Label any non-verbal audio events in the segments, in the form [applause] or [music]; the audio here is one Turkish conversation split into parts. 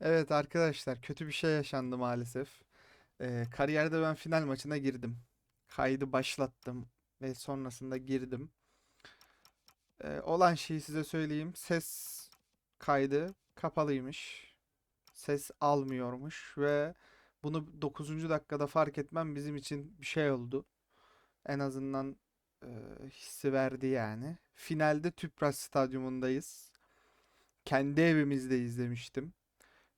Evet arkadaşlar kötü bir şey yaşandı maalesef. Ee, kariyerde ben final maçına girdim. Kaydı başlattım ve sonrasında girdim. Ee, olan şeyi size söyleyeyim. Ses kaydı kapalıymış. Ses almıyormuş ve bunu 9. dakikada fark etmem bizim için bir şey oldu. En azından e, hissi verdi yani. Finalde Tüpraş Stadyumundayız. Kendi evimizde izlemiştim.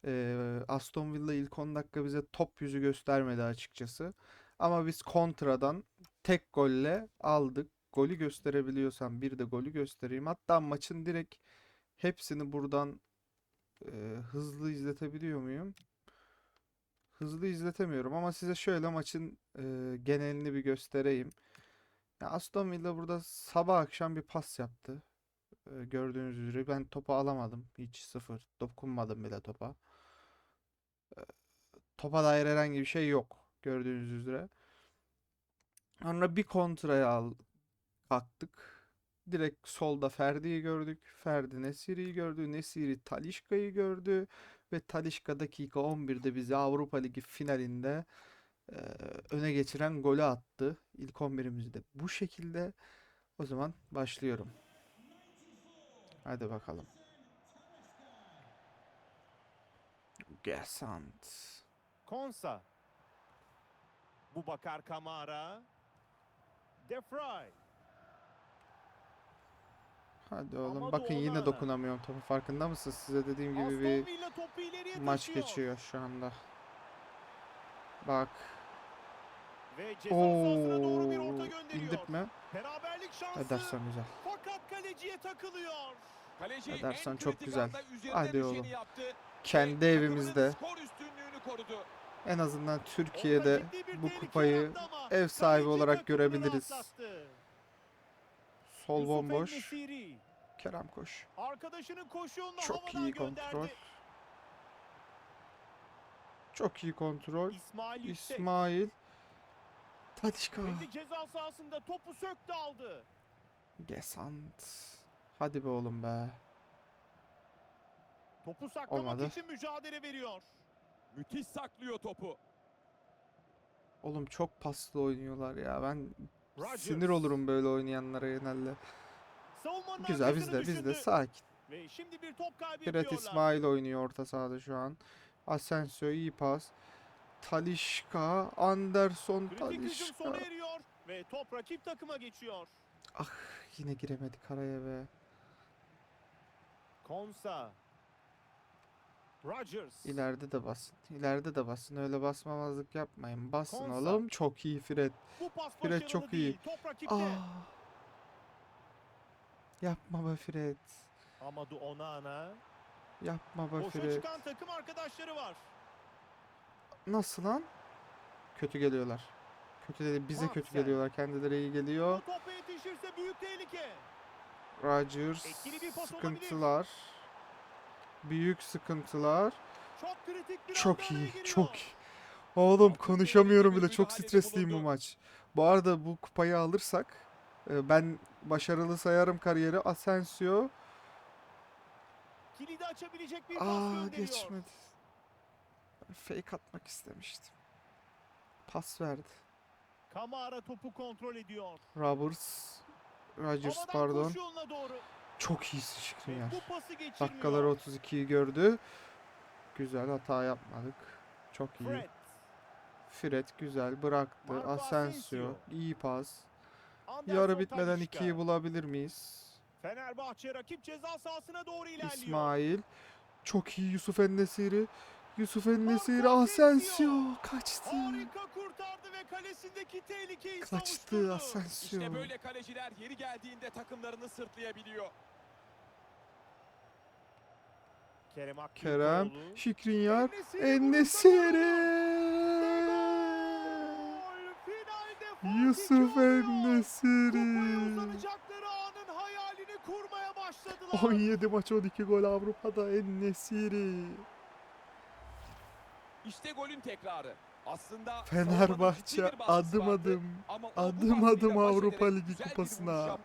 Ee, Aston Villa ilk 10 dakika bize top yüzü göstermedi açıkçası. Ama biz kontradan tek golle aldık. Golü gösterebiliyorsam bir de golü göstereyim. Hatta maçın direkt hepsini buradan e, hızlı izletebiliyor muyum? Hızlı izletemiyorum ama size şöyle maçın e, genelini bir göstereyim. Ya Aston Villa burada sabah akşam bir pas yaptı. E, gördüğünüz üzere ben topu alamadım. Hiç sıfır. Dokunmadım bile topa. Topa dair herhangi bir şey yok. Gördüğünüz üzere. Sonra bir kontraya al kalktık. Direkt solda Ferdi'yi gördük. Ferdi Nesiri'yi gördü. Nesiri Talisca'yı gördü. Ve Talisca dakika 11'de bizi Avrupa Ligi finalinde e, öne geçiren golü attı. İlk 11'imizde. Bu şekilde o zaman başlıyorum. Hadi bakalım. Gesant. Konsa. Bubakar Kamara. De Vrij. Hadi oğlum. Amadou Bakın yine dokunamıyorum topu. Farkında mısınız? Size dediğim gibi bir maç taşıyor. geçiyor şu anda. Bak. Ve ceza doğru bir Oo, orta gönderiyor. indirtme. Beraberlik şansı. Ederson güzel. Fakat kaleciye takılıyor. Kaleci Ederson en çok güzel. Hadi oğlum. yaptı Kendi evimizde en azından Türkiye'de bu kupayı ev sahibi olarak görebiliriz. Sol bomboş. Kerem koş. Arkadaşının koşu yolunu Çok iyi gönderdi. kontrol. Çok iyi kontrol. İsmail. İsmail. Kendi ceza sahasında topu söktü aldı. Gesant. Hadi be oğlum be. Topu saklamak Olmadı. için mücadele veriyor. Müthiş saklıyor topu. Oğlum çok paslı oynuyorlar ya. Ben Rodgers. sinir olurum böyle oynayanlara genelde. Savunmanın Güzel arkasını bizde bizde düşündü. sakin. Ve şimdi bir top kaybı yapıyorlar. İsmail oynuyor orta sahada şu an. Asensio iyi pas. Talişka, Anderson, Talişka. sona eriyor ve top rakip takıma geçiyor. Ah yine giremedik araya be. Konsa. Rodgers. İleride de basın. İleride de basın. Öyle basmamazlık yapmayın. Basın Konsa. oğlum. Çok iyi Fred. Bu Fred çok iyi. Ah. Yapma be Fred. Amadou Onana. Yapma be Boşa Fred. çıkan takım arkadaşları var. Nasıl lan? Kötü geliyorlar. Kötü dedi bize kötü Marcel. geliyorlar. Kendileri iyi Bu geliyor. topa yetişirse büyük tehlike. Rodgers pas olabilir. Büyük sıkıntılar. Çok iyi, çok iyi. Oğlum konuşamıyorum bile. Çok stresliyim bu maç. Bu arada bu kupayı alırsak e, ben başarılı sayarım kariyeri. Asensio. Kilidi açabilecek bir Aa geçmedi. Fake atmak istemiştim. Pas verdi. Kamara topu kontrol ediyor. Roberts. Havadan pardon. Çok iyisin Ve Skriniar. Dakikaları 32'yi gördü. Güzel hata yapmadık. Çok iyi. Fred. Güzel bıraktı. Asensio iyi pas. Yarı bitmeden Talisca. 2'yi bulabilir miyiz? Fenerbahçe rakip ceza sahasına doğru ilerliyor. İsmail. Çok iyi Yusuf Ennesiri. Yusuf Ennesiri Asensio Asensio. kaçtı. Harika kurtardı ve kalesindeki tehlikeyi Kaçtı savuşturdu. Asensio. İşte böyle kaleciler yeri geldiğinde takımlarını sırtlayabiliyor. Kerem Kerem, Aktürkoğlu. Şikrinyar, Ennesiri. Yusuf Ennesiri. uzanacakları anın hayalini kurmaya başladılar. 17 maç 12 gol Avrupa'da Ennesiri. İşte golün tekrarı. Aslında Fenerbahçe adım adım adım adım Avrupa Ligi kupasına.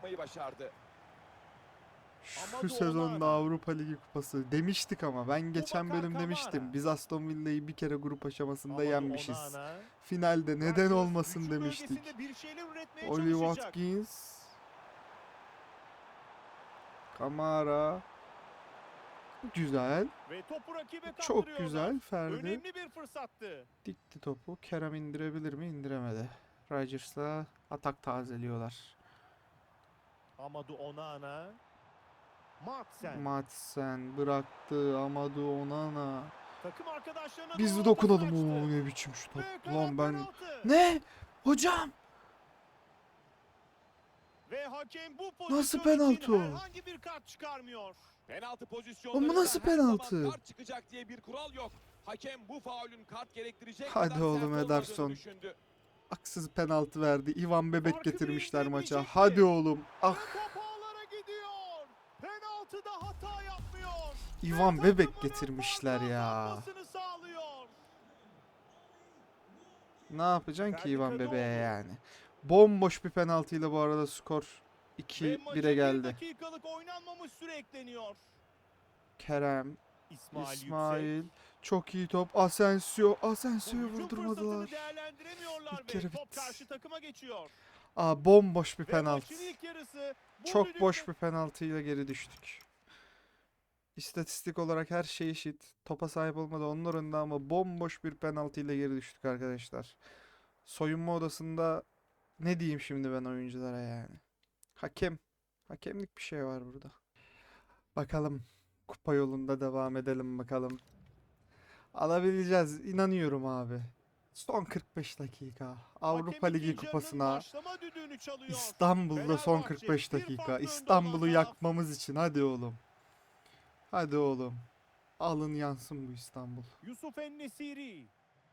Şu sezonda. Avrupa Ligi kupası demiştik ama ben geçen bölüm demiştim. Biz Aston Villa'yı bir kere grup aşamasında yenmişiz. Finalde neden olmasın demiştik. Oli. Watkins. Kamara. Güzel. Ve topu rakibe Çok güzel Ferdi. Önemli bir fırsattı. Dikti topu. Kerem indirebilir mi? İndiremedi. Rodgers'la atak tazeliyorlar. Amadou Onana. Madsen. Madsen bıraktı. Amadou Onana. Takım arkadaşlarına Biz de dokunalım. Oo, ne biçim şu top. Ve karar Lan ben... Ne? Hocam! Ve hakem bu Nasıl pozisyon penaltı o? herhangi bir kart çıkarmıyor. Penaltı pozisyonlarında Ama nasıl penaltı? Kart çıkacak diye bir kural yok. Hakem bu faulün kart gerektirecek Hadi oğlum Ederson. Haksız penaltı verdi. Ivan Bebek Farkı getirmişler maça. Hadi oğlum. Ah. Ve top ağlara gidiyor. Penaltıda hata yapmıyor. Ivan Bebek getirmişler ya. Ne yapacaksın ki Ivan. Bebek'e yani? Bomboş bir penaltıyla bu arada skor Ve 2-1'e maça bir geldi. dakikalık oynanmamış süre ekleniyor. Kerem, İsmail. İsmail. Çok iyi top. Asensio. Asensio'yu vurdurmadılar. İlk top bitti. karşı takıma geçiyor. Aa bomboş bir penaltı. Çok boş bir penaltıyla geri düştük. İstatistik olarak her şey eşit. Topa sahip olmadı onlar önde ama bomboş bir penaltıyla geri düştük arkadaşlar. Soyunma odasında ne diyeyim şimdi ben oyunculara yani. Hakem. Hakemlik bir şey var burada. Bakalım. Kupa yolunda devam edelim bakalım. Alabileceğiz. inanıyorum abi. Son 45 dakika. Avrupa Ligi kupasına. İstanbul'da son Fenerbahçe 45 bir dakika. İstanbul'u yakmamız için hadi oğlum. Hadi oğlum. Alın yansın bu İstanbul. Yusuf Ennesiri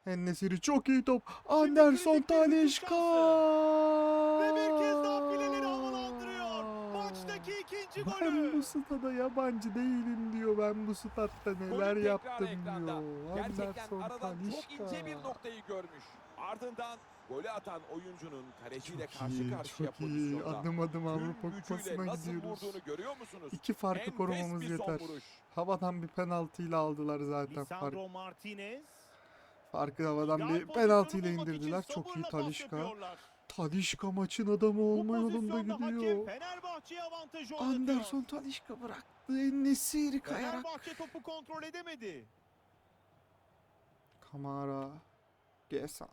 Ennesiri çok iyi top. Anderson Talişka. ve bir kez daha fileleri havalandırıyor. Maçtaki ikinci Ben golü. bu stada yabancı değilim diyor. Ben bu statta neler yaptım diyor. Gerçekten Anderson aradan çok ince bir noktayı görmüş. Ardından golü atan oyuncunun kaleciyle Çok karşı iyi, karşıya çok iyi. pozisyonda. Adım adım Tüm Avrupa gücüyle Kupası'na nasıl gidiyoruz. vurduğunu görüyor musunuz? İki farkı Enfes korumamız bir son yeter. vuruş. Havadan bir penaltıyla aldılar zaten fark. Lisandro Martinez. Farkı havadan bir pozisyonu penaltıyla için indirdiler. Çok iyi sabırla pas Talişka. yapıyorlar. Talişka maçın adamı Bu olma yolunda pozisyonda hakem gidiyor. Fenerbahçe'ye avantajı oynatıyor. Anderson Talişka bıraktı. Enesiri kayarak. Fenerbahçe topu kontrol edemedi. Kamara. Gesant.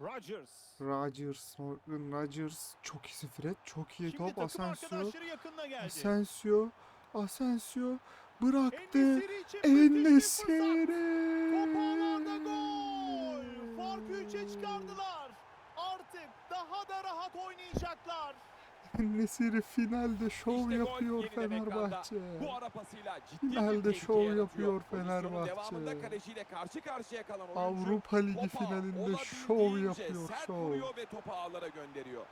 Rodgers. Rodgers. Morgan Rodgers. Çok iyi Fred. Çok iyi Şimdi top. Asensio. Asensio. Asensio. Bıraktı. Enesiri. Top ağlarda gol. Farkı 3'e çıkardılar. Artık daha da rahat oynayacaklar. [laughs] Enesiri finalde şov İşte yapıyor. Fenerbahçe. Bu ara pasıyla ciddi Finalde şov yapıyor Fenerbahçe. devamında kaleciyle karşı karşıya kalan oyuncu Avrupa Ligi topa finalinde şov yapıyor şov. ve topu ağlara gönderiyor.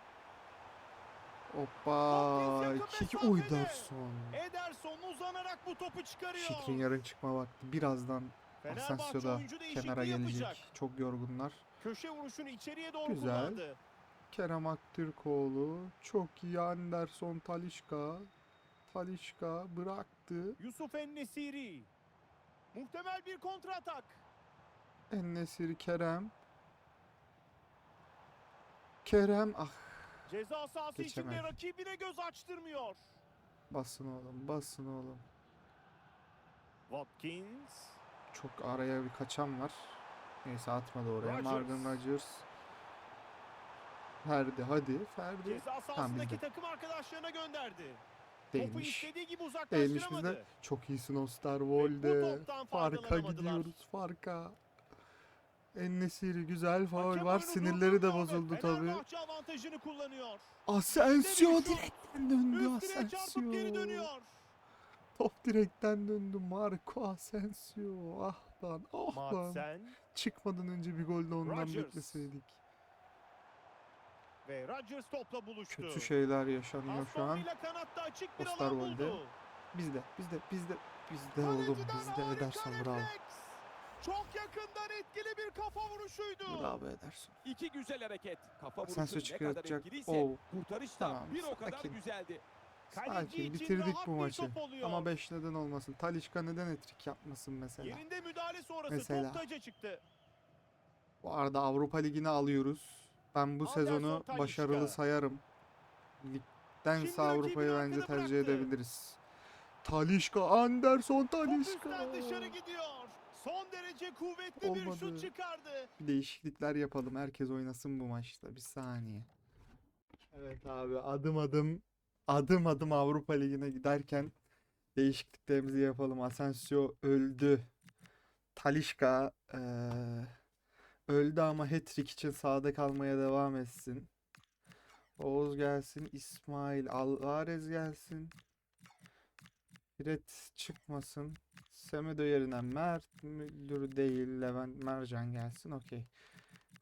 Hoppa. Kiki mesafede. Uydarsson. Ederson uzanarak bu topu çıkarıyor. Şikrin yarın çıkma vakti. Birazdan değişikliği kenara gelecek. yapacak. Çok yorgunlar. Köşe vuruşunu içeriye doğru Güzel. kullandı. Kerem Aktürkoğlu. Çok iyi Anderson Talişka. Talişka bıraktı. Yusuf Ennesiri. Muhtemel bir kontratak. Ennesiri Kerem. Kerem ah Ceza sahası içinde Geçemedi. rakibine göz açtırmıyor. basın oğlum basın oğlum. Watkins. Çok araya bir kaçan var. Neyse atmadı oraya. Rodgers. Morgan Rodgers. Ferdi hadi Ferdi. Ceza sahasındaki bizde. takım arkadaşlarına gönderdi. Topu Değilmiş. istediği gibi Değilmiş uzaklaştıramadı. bizde. Çok iyisin Osterwolde. toptan Farka gidiyoruz farka. Ennesiri güzel faul var. Sinirleri de bozuldu tabii. Avantajını kullanıyor. Asensio direkten döndü çarpıp geri Asensio. dönüyor. Top direkten döndü Marco Asensio. Ah lan ah lan. Çıkmadan önce bir gol de ondan bekleseydik. Ve Rodgers topla buluştu. Kötü şeyler yaşanıyor şu an. Villa kanatta açık bir alan Osterwolde. buldu. Bizde bizde bizde bizde oğlum bizde Ederson bravo. Çok yakından etkili bir kafa vuruşuydu. Bravo Ederson. İki güzel hareket. Kafa vuruşu ne kadar etkiliyse Oo. kurtarış da Tamam, bir o kadar sakin. güzeldi. Sakin bitirdik bu maçı. Ama 5 neden olmasın. Talişka neden etrik yapmasın mesela. Yerinde müdahale sonrası Mesela. top taca çıktı. Bu arada Avrupa Ligi'ni alıyoruz. Ben bu sezonu başarılı sayarım. Şimdi Ligdense Avrupa'yı bence tercih edebiliriz. Talişka, Anderson Talişka. dışarı gidiyor. Son derece kuvvetli bir Olmadı. şut çıkardı. Bir değişiklikler yapalım. Herkes oynasın bu maçta. Bir saniye. Evet abi adım adım adım adım Avrupa Ligi'ne giderken değişikliklerimizi yapalım. Asensio öldü. Talişka eee, öldü ama hat-trick için sahada kalmaya devam etsin. Oğuz gelsin. İsmail Alvarez gelsin. Fred çıkmasın. Semedo yerine Mert Müldür değil Levent Mercan gelsin. Okey.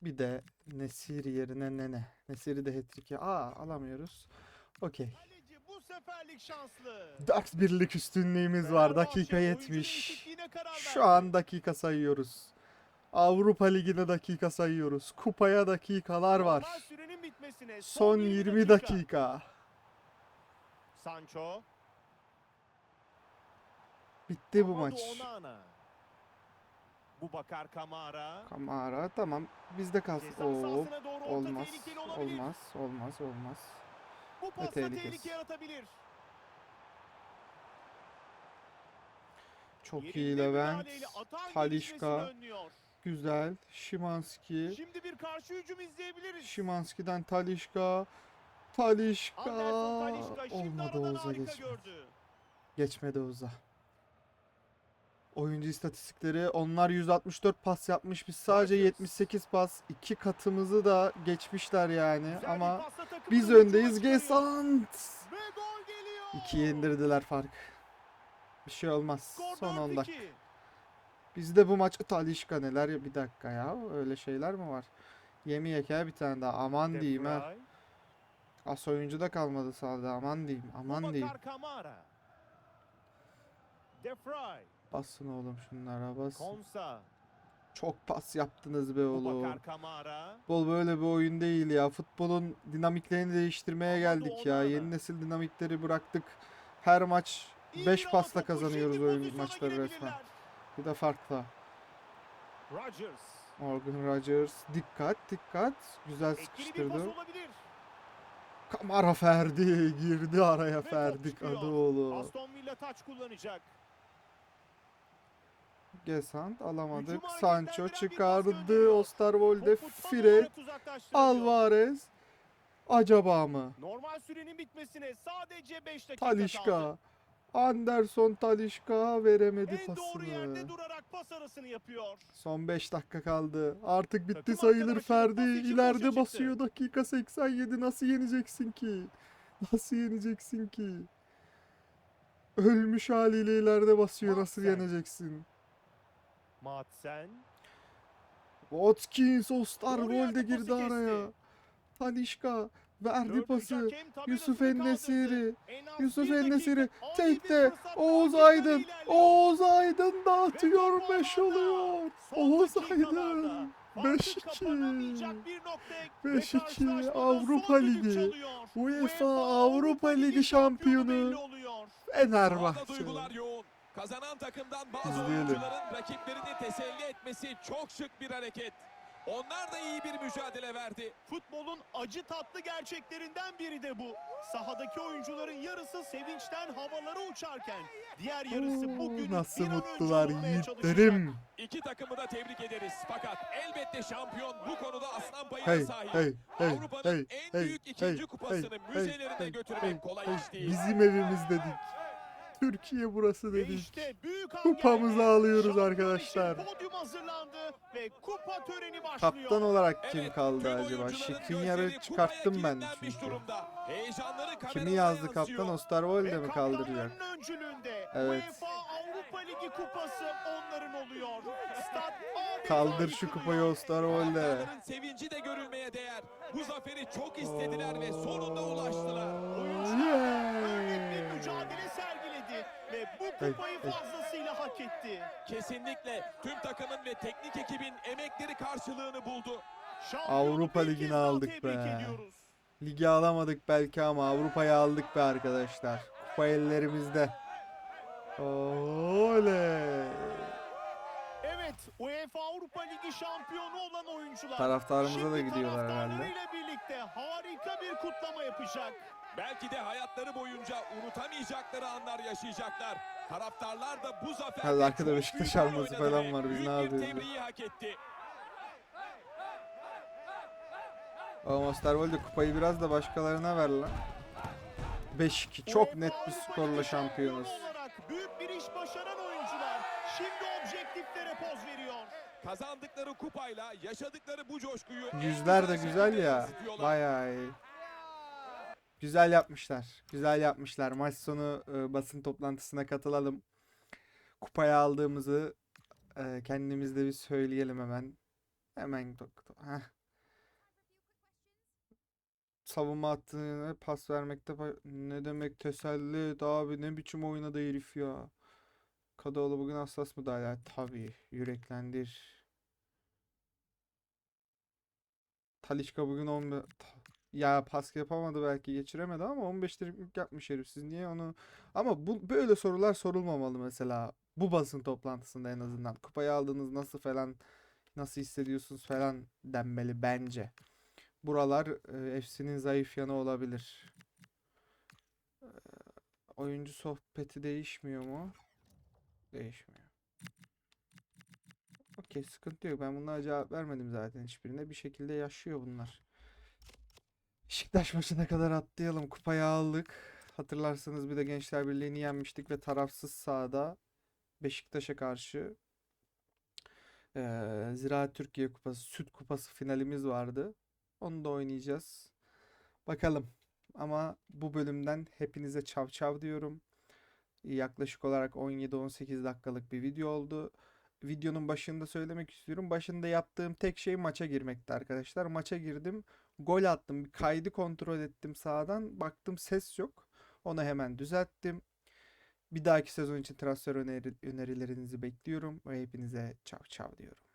Bir de Nesiri yerine Nene. Nesiri de hat-trick'i. Aa alamıyoruz. Okey. Kaleci bu seferlik şanslı. Dax birlik üstünlüğümüz var. Dakika oyuncu 70. değişikliğine karar Şu an dakika sayıyoruz. Avrupa Ligi'ne dakika sayıyoruz. Kupaya dakikalar var. Son 20 dakika. Sancho. Bitti bu maç. Bu Bakar Kamara. Kamara tamam. Bizde kalsın. Oo, olmaz. Olmaz. Olmaz. Olmaz. Bu tehlikesiz. tehlike yaratabilir. Çok iyi Levent. müdahaleyle Güzel. Şimanski. Şimdi bir karşı hücum izleyebiliriz. Şimanski'den Talişka. Talişka. Şimdi Olmadı Oğuz'a geçmedi. gördü. Geçmedi Oğuz'a. Oyuncu istatistikleri onlar 164 pas yapmış. Biz sadece Rogers. 78 pas. iki katımızı da geçmişler yani. Güzel Ama biz öndeyiz. Gesant. Ve gol geliyor. İkiye indirdiler fark. Bir şey olmaz. Son 10 4-2. dakika. Bizde bu maç Talişka neler ya- bir dakika ya öyle şeyler mi var? Yemeyek ya bir tane daha aman De diyeyim ha. As oyuncu da kalmadı sahada aman diyeyim aman diyeyim. Bubakar Kamara. De Vrij. Basın oğlum şunlara basın. Konsa. Çok pas yaptınız be oğlum. Futbol böyle bir oyun değil ya. Futbolun dinamiklerini değiştirmeye geldik ya. Yeni nesil dinamikleri bıraktık. Her maç İyi 5 bir pasla kazanıyoruz oyun maçları resmen. Bir de farklı. Rodgers. Morgan Rodgers dikkat dikkat. Güzel sıkıştırdı. Kamara Ferdi girdi araya Ferdi. Kadıoğlu. Aston Villa taç kullanacak. Gesant alamadık. Hücuma Sancho çıkardı. Osterwolde, Fred. Alvarez. Acaba mı? Normal sürenin bitmesine sadece 5 dakika kaldı. Anderson Talişka veremedi En doğru yerde pasını. durarak pas arasını yapıyor. Son 5 dakika kaldı. Artık bitti Takım sayılır arkadaşı Ferdi. pas için İleride çıktı. basıyor dakika 87. Nasıl yeneceksin ki? Nasıl yeneceksin ki? Ölmüş haliyle ileride basıyor. Nasıl Madsen. yeneceksin? Madsen. Watkins Doğru Osterwolde yerde girdi pası araya. kesti. Talişka verdi pası. Yusuf. Ennesiri. Yusuf Ennesiri tekte. Oğuz Aydın. Oğuz Aydın dağıtıyor 5 ağlarda. oluyor. Oğuz Aydın. farkı 5-2. kapanamayacak bir noktaya ve 5-2 karşılaşmada Avrupa son düdük Ligi. UEFA Avrupa Ligi şampiyonu Fenerbahçe. Kazanan takımdan bazı İzleyelim. oyuncuların rakiplerini teselli etmesi çok şık bir hareket. Onlar da iyi bir mücadele verdi. Futbolun acı tatlı gerçeklerinden biri de bu. Sahadaki oyuncuların yarısı sevinçten havalara uçarken diğer yarısı bugün Nasıl bir an önce mutlular çalışacak. yiğitlerim. İki takımı da tebrik ederiz. Fakat elbette şampiyon bu konuda aslan payına Hey sahip. hey hey Avrupa'nın hey en hey büyük ikinci hey kupasını hey müzelerine hey götürmek hey kolay hey. iş değil. Bizim evimiz dedik. Türkiye burası dedik. işte [laughs] Kupamızı alıyoruz arkadaşlar. için Podyum hazırlandı ve kupa töreni başlıyor. Kaptan olarak kim Evet, kaldı tüm acaba? Şikrinyar'ı çıkarttım ben çünkü. Kimi yazdı kaptan Osterwolde mi öncülüğünde Evet. UEFA Avrupa Ligi kupası onların oluyor. Stat adeta Kaldır şu kupayı Osterwolde. Sevinci de görülmeye değer. Bu zaferi çok istediler ve sonunda ulaştılar. Oyuncular örnek bir Yeah. mücadele sergiledi ve bu Hey, kupayı fazlasıyla hak etti. Kesinlikle tüm takımın ve teknik ekibin emekleri karşılığını buldu. Şampiyonu Avrupa bir kez Ligi'ni daha aldık tebrik be. ediyoruz. Ligi alamadık belki ama Avrupa'yı aldık be arkadaşlar. Kupa ellerimizde. Oley. Evet, UEFA Avrupa Ligi şampiyonu olan oyuncular. Taraftarımıza da gidiyorlar herhalde. taraftarlarıyla birlikte harika bir kutlama yapacak. Belki de hayatları boyunca unutamayacakları anlar yaşayacaklar. Taraftarlar da bu zaferde Hadi arkada Beşiktaş arması falan var, biz ne bir yapıyoruz? tebriği hak etti. Ama Osterwolde kupayı biraz da başkalarına ver lan. 5-2 çok net bir skorla şampiyonuz. büyük bir iş başaran oyuncular şimdi objektiflere poz veriyor. Kazandıkları kupayla yaşadıkları bu coşkuyu Yüzler de güzel ya. Bayağı iyi. Güzel yapmışlar. Güzel yapmışlar. Maç sonu e, basın toplantısına katılalım. Kupayı aldığımızı e, kendimiz bir söyleyelim hemen. Hemen. Heh. Savunma hattına pas vermekte ne demek teselli abi ne biçim oynadı herif ya. Kadıoğlu bugün hassas mı daha Tabii. Yüreklendir. Talisca bugün 15 Ta- ya pas yapamadı belki geçiremedi ama 15 dribling yapmış herif. Siz niye onu ama bu böyle sorular sorulmamalı mesela. Bu basın toplantısında en azından. Kupayı aldınız nasıl falan nasıl hissediyorsunuz falan denmeli bence. Buralar e, FC'nin zayıf yanı olabilir. E, oyuncu sohbeti değişmiyor mu? Değişmiyor. Okey sıkıntı yok. Ben bunlara cevap vermedim zaten hiçbirine. Bir şekilde yaşıyor bunlar. Beşiktaş maçına kadar atlayalım. Kupayı aldık. Hatırlarsanız bir de Gençler Birliği'ni yenmiştik ve tarafsız sahada Beşiktaş'a karşı eee Ziraat Türkiye Kupası, Süt Kupası finalimiz vardı. Onu da oynayacağız. Bakalım. Ama bu bölümden hepinize çav çav diyorum. Yaklaşık olarak 17-18 dakikalık bir video oldu. Videonun başında söylemek istiyorum. Başında yaptığım tek şey maça girmekti arkadaşlar. Maça girdim. Gol attım. Bir kaydı kontrol ettim sağdan. Baktım ses yok. Onu hemen düzelttim. Bir dahaki sezon için transfer öneri- önerilerinizi bekliyorum ve hepinize çav çav diyorum.